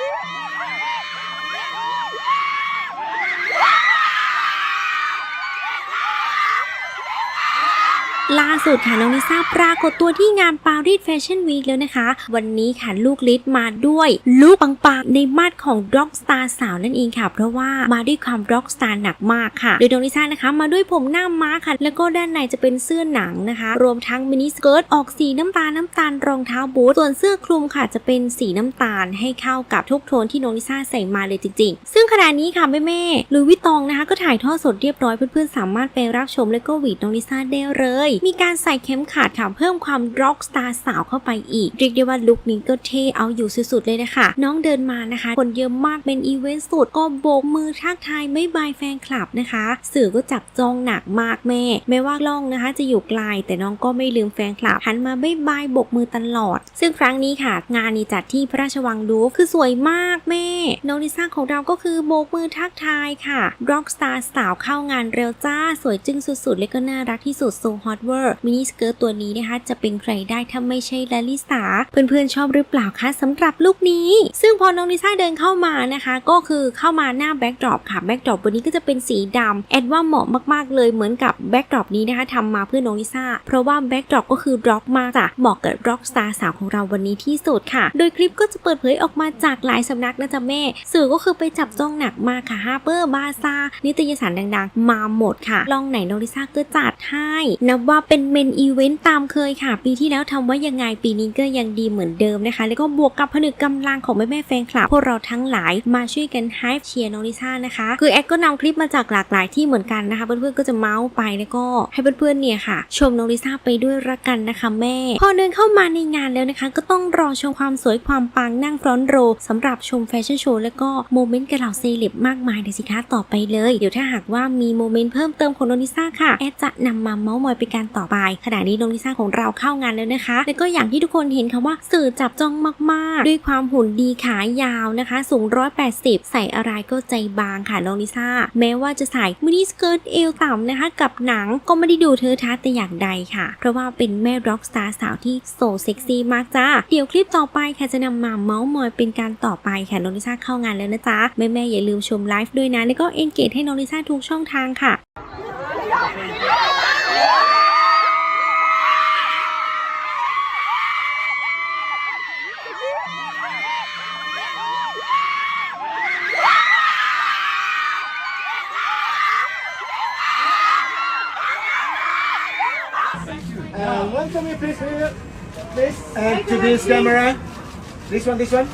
Yeah! ล่าสุดค่ะน้องลิซ่าปรากฏตัวที่งานปารีสแฟชั่นวีคแล้วนะคะ วันนี้ค่ะลูกลิศมาด้วย ลูกปังๆในมาดของร็อกสตาร์สาวนั่นเองค่ะ เพราะว่ามาด้วยความร็อกสตาร์หนักมากค่ะ โดยน้องลิซ่านะคะ มาด้วยผมหน้าม้าค่ะ แล้วก็ด้านในจะเป็นเสื้อหนังนะคะ รวมทั้งมินิสเกิร์ตออกสีน้ำตาลน้ำตาลรองเท้าบูทส่วนเสื้อคลุมค่ะจะเป็นสีน้ำตาลให้เข้ากับทุกโทนที่น้องลิซ่าใส่มาเลยจริง ๆ ซึ่งขณะนี้ค่ะแม่แม่ๆลุยวิตองนะคะ ก็ถ่ายทอดสดเรียบร้อยเพื่อนๆสามารถไปรับชมและก็หวีดน้องลิซ่าได้เลยมีการใส่เข็มขัดค่ะ เพิ่มความร็อกสตาร์สาวเข้าไปอีก เรียกได้ว่าลุคนี้ก็เท่เอาอยู่สุดๆเลยนะคะ น้องเดินมานะคะ คนเยอะมากเป็นอีเวนต์สุด ก็โบกมือทักทายไม่บายแฟนคลับนะคะ สื่อก็จับจองหนักมากแม่ แม้ว่ากล้องนะคะ จะอยู่ไกลแต่น้องก็ไม่ลืมแฟนคลับหันมาไม่บายโบกมือตลอด ซึ่งครั้งนี้ค่ะ งานนี้จัดที่พระราชวังดูฟคือสวยมากแม่ น้องลิซ่าของเราก็คือโบกมือทักทายค่ะร็อกสตาร์สาวเข้างานเร็วจ้าสวยจึ้งสุดๆ และก็น่ารักที่สุดโซฮอตเวอร์มินิสเกิร์ตตัวนี้นะคะจะเป็นใครได้ถ้าไม่ใช่ลลิสาเพื่อนๆชอบหรือเปล่าคะสำหรับลุคนี้ ซึ่งพอน้องลิซ่าเดินเข้ามานะคะ ก็คือเข้ามาหน้าแบ็กดรอปค่ะแบ็กดรอปวันนี้ก็จะเป็นสีดำแอดว่าเหมาะมากๆเลยเหมือนกับแบ็กดรอปนี้นะคะทำมาเพื่อน้องลิซ่าเพราะว่าแบ็กดรอปก็คือร็อกมากจ้ะเหมาะกับร็อกสตาร์สาวของเราวันนี้ที่สุดค่ะ โดยคลิปก็จะเปิดเผยออกมาจากหลายสำนักนะจ๊ะแม่ สื่อก็คือไปจับจ้องหนักมากค่ะฮาร์เปอร์บาซานิตยสารดังๆ มาหมดค่ะลองไหนน้องลิซ่าก็จัดให้นับว่าเป็นเมนอีเวนต์ตามเคยค่ะ ปีที่แล้วทำว่ายังไงปีนี้ก็ยังดีเหมือนเดิมนะคะ แล้วก็บวกกับผนึกกำลังของแม่แม่แฟนคลับพวกเราทั้งหลายมาช่วยกันไฮป์เชียร์น้องลิซ่านะคะ คือแอดก็นำคลิปมาจากหลากหลายที่เหมือนกันนะคะ เพื่อนๆก็จะเมาส์ไปแล้วก็ให้เพื่อนๆเนี่ยค่ะ ชมน้องลิซ่าไปด้วยละกันนะคะแม่ พอเดินเข้ามาในงานแล้วนะคะ ก็ต้องรอชมความสวยความปังนั่งฟรอนโรว์สำหรับชมแฟชั่นโชว์แล้วก็โมเมนต์กับเหล่าเซเลบมากมายเลยสิคะต่อไปเลย เดี๋ยวถ้าหากว่ามีโมเมนต์เพิ่มเติมของน้องลิซ่าค่ะแอดจะนำมาเมาส์มอยเป็นการต่อไป ขณะนี้น้องลิซ่าของเราเข้างานแล้วนะคะ แล้วก็อย่างที่ทุกคนเห็นค่ะว่าสื่อจับจ้องมากๆ ด้วยความหุ่นดีขายาวนะคะ สูง 180 ใส่อะไรก็ใจบางค่ะน้องลิซ่า แม้ว่าจะใส่มินิสเกิร์ตเอวต่ำนะคะ กับหนังก็ไม่ได้ดูเธอท้าแต่อย่างใดค่ะ เพราะว่าเป็นแม่ร็อกสตาร์สาวที่โซเซ็กซี่มากจ้า เดี๋ยวคลิปต่อไปค่ะจะนำมาเมาส์มอยเป็นการต่อไปค่ะน้องลิซ่าเข้างานแล้วนะจ๊ะแม่ๆอย่าลืมชมไลฟ์ด้วยนะแล้วก็เอนเกจให้น้องลิซ่าทุกช่องทางค่ะ Uh, one to me, please. here. This and to this camera. This one, this one. Uh,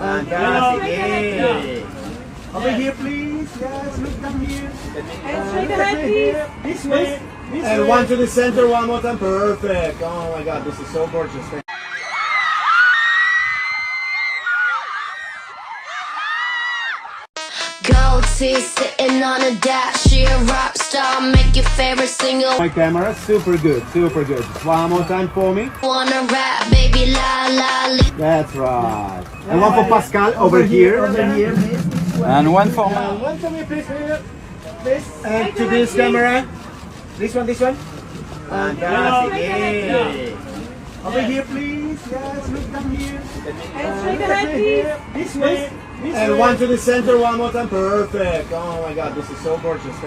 ah, Fantastic. Yay. Over here, please. Yes, look down here. And uh, straight ahead, please. This way. Uh, and one to the center, one more time. Perfect. Oh my God, this is so gorgeous. Gold sitting on a dash. She a rock star. Make your favorite single My camera, super good, super good. One more time for me. wanna rap, baby la la. li- That's right. And one for Pascal over, here. Over here, please. And one for Uh, one to me, please. here. This and to this camera. This one, this one. Fantastic. Yay. Over here, please. Yes, look down here. And straight ahead, please. This way. and one to the center, one more time. Perfect. Oh my God, this is so gorgeous.